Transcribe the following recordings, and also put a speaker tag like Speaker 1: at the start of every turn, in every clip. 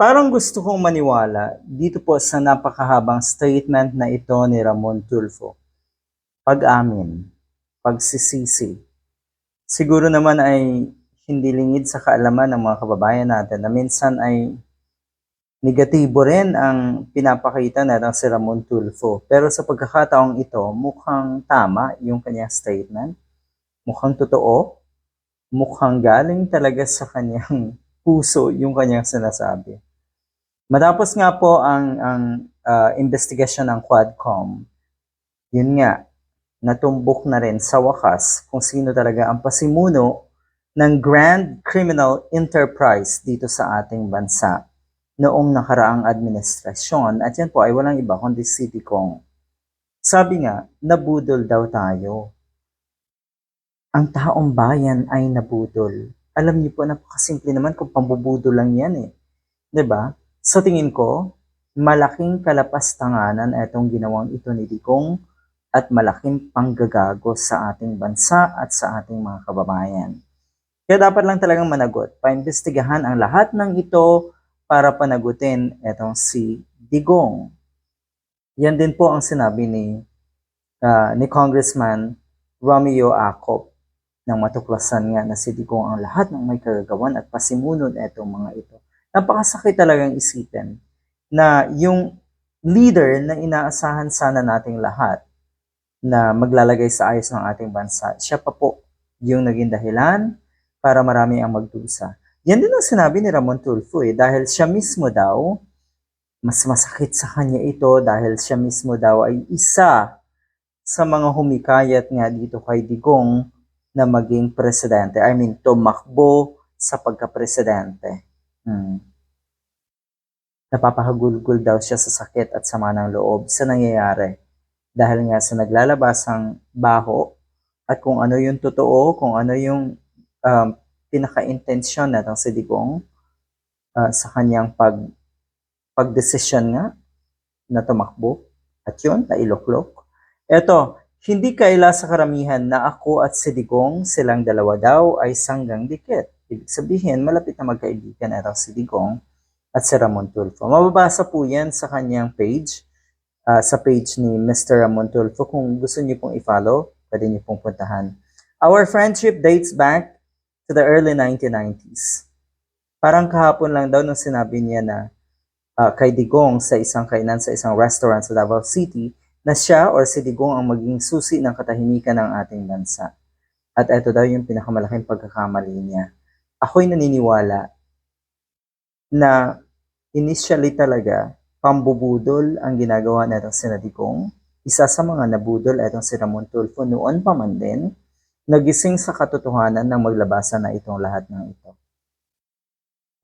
Speaker 1: Parang gusto kong maniwala dito po sa napakahabang statement na ito ni Ramon Tulfo. Pag-amin, pagsisisi. Siguro naman ay hindi lingid sa kaalaman ng mga kababayan natin na minsan ay negatibo rin ang pinapakita na ng si Ramon Tulfo. Pero sa pagkakataong ito, mukhang tama yung kanyang statement. Mukhang totoo. Mukhang galing talaga sa kanyang puso yung kanyang sinasabi. Matapos nga po ang, ang ah, investigasyon ng Quadcom, yun nga, natumbok na rin sa wakas kung sino talaga ang pasimuno ng Grand Criminal Enterprise dito sa ating bansa noong nakaraang administrasyon. At yan po ay walang iba kundi City Kong. Sabi nga, nabudol daw tayo. Ang taong bayan ay nabudol. Alam niyo po, napakasimple naman kung pambubudol lang yan eh. ba? Sa tingin ko, malaking kalapastanganan itong ginawang ito ni Digong at malaking panggagago sa ating bansa at sa ating mga kababayan. Kaya dapat lang talagang managot, paimbestigahan ang lahat ng ito para panagutin itong si Digong. Yan din po ang sinabi ni ah, ni Congressman Romeo Acop nang matuklasan nga na si Digong ang lahat ng may kagagawan at pasimunod itong mga ito napakasakit talagang isipin na yung leader na inaasahan sana nating lahat na maglalagay sa ayos ng ating bansa, siya pa po yung naging dahilan para marami ang magdusa. Yan din ang sinabi ni Ramon Tulfo eh, dahil siya mismo daw, mas masakit sa kanya ito dahil siya mismo daw ay isa sa mga humikayat nga dito kay Digong na maging presidente. I mean, tumakbo sa pagka-presidente. Hmm. Napapahagulgol daw siya sa sakit at sama ng loob sa nangyayari dahil nga sa naglalabasang baho at kung ano yung totoo, kung ano yung um, pinaka-intensyon na ng si Digong uh, sa kanyang pag pagdesisyon nga na tumakbo at yun, nailoklok. Eto, hindi kaila sa karamihan na ako at si Digong silang dalawa daw ay sanggang dikit. Ibig sabihin, malapit na magkaibigan itong si Digong at si Ramon Tulfo. Mababasa po yan sa kanyang page, ah, sa page ni Mr. Ramon Tulfo. Kung gusto niyo pong i-follow, pwede niyo pong puntahan. Our friendship dates back to the early 1990s. Parang kahapon lang daw nung sinabi niya na ah, kay Digong sa isang kainan sa isang restaurant sa Davao City na siya or si Digong ang maging susi ng katahimikan ng ating bansa. At ito daw yung pinakamalaking pagkakamali niya. Ako'y naniniwala na initially talaga pambubudol ang ginagawa netong si Digong. Isa sa mga nabudol itong si Ramon Tulfo noon pa man din, nagising sa katotohanan ng maglabasan na itong lahat ng ito.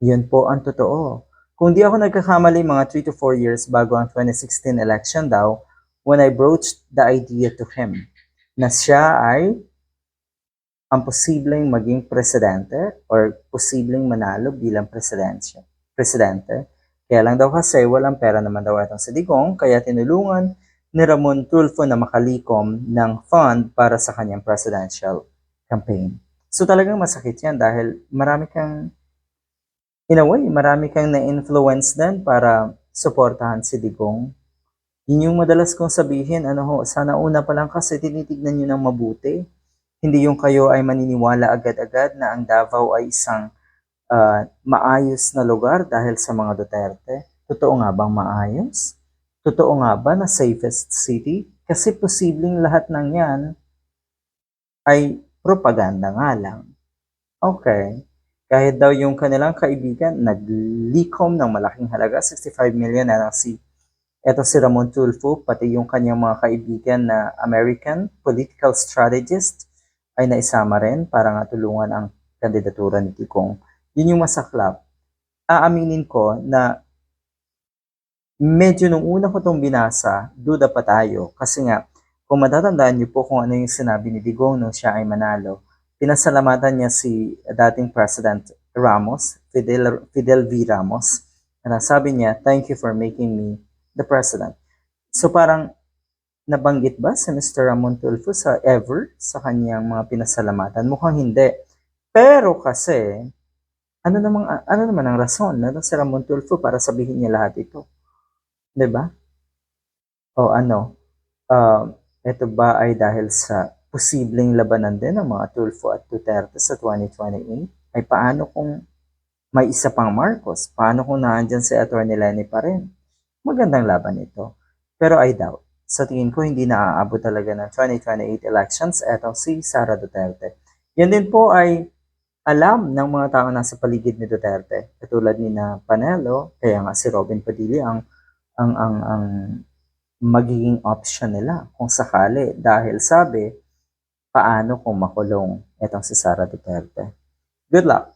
Speaker 1: Yun po ang totoo. Kung di ako nagkakamali mga 3 to 4 years bago ang 2016 election daw, when I broached the idea to him na siya ay ang posibleng maging presidente or posibleng manalo bilang presidensya, presidente. Kaya lang daw kasi walang pera naman daw itong si Digong, kaya tinulungan ni Ramon Tulfo na makalikom ng fund para sa kanyang presidential campaign. So talagang masakit yan dahil marami kang, in a way, marami kang na-influence din para suportahan si Digong. Yun yung madalas kong sabihin, ano ho, sana una pa lang kasi tinitignan nyo ng mabuti. Hindi yung kayo ay maniniwala agad-agad na ang Davao ay isang ah, maayos na lugar dahil sa mga Duterte. Totoo nga bang maayos? Totoo nga ba na safest city? Kasi posibleng lahat ng yan ay propaganda nga lang. Okay. Kahit daw yung kanilang kaibigan naglikom ng malaking halaga, 65 million na lang si eto si Ramon Tulfo, pati yung kanyang mga kaibigan na American political strategist ay naisama rin para nga tulungan ang kandidatura ni Tikong. Yun yung masaklap. Aaminin ko na medyo nung una ko itong binasa, duda pa tayo. Kasi nga, kung matatandaan niyo po kung ano yung sinabi ni Digong nung siya ay manalo, pinasalamatan niya si dating President Ramos, Fidel, Fidel V. Ramos. At sabi niya, thank you for making me the President. So parang nabanggit ba si Mr. Ramon Tulfo sa ever sa kanyang mga pinasalamatan? Mukhang hindi. Pero kasi, Ano namang ano naman ang rason no, si Ramon Tulfo para sabihin niya lahat ito? ba? O ano, um, ito ba ay dahil sa posibleng labanan din ng mga Tulfo at Duterte sa 2028? Ay paano kung may isa pang Marcos? Paano kung naandyan si Atty. Lenny pa rin? Magandang laban ito. Pero I doubt. Sa tingin ko, hindi naaabot talaga ng 2028 elections etong si Sara Duterte. Yan din po ay alam ng mga tao nasa paligid ni Duterte. Katulad ni na Panelo, kaya nga si Robin Padilla ang ang ang ang magiging option nila kung sakali dahil sabi paano kung makulong etong si Sara Duterte. Good luck.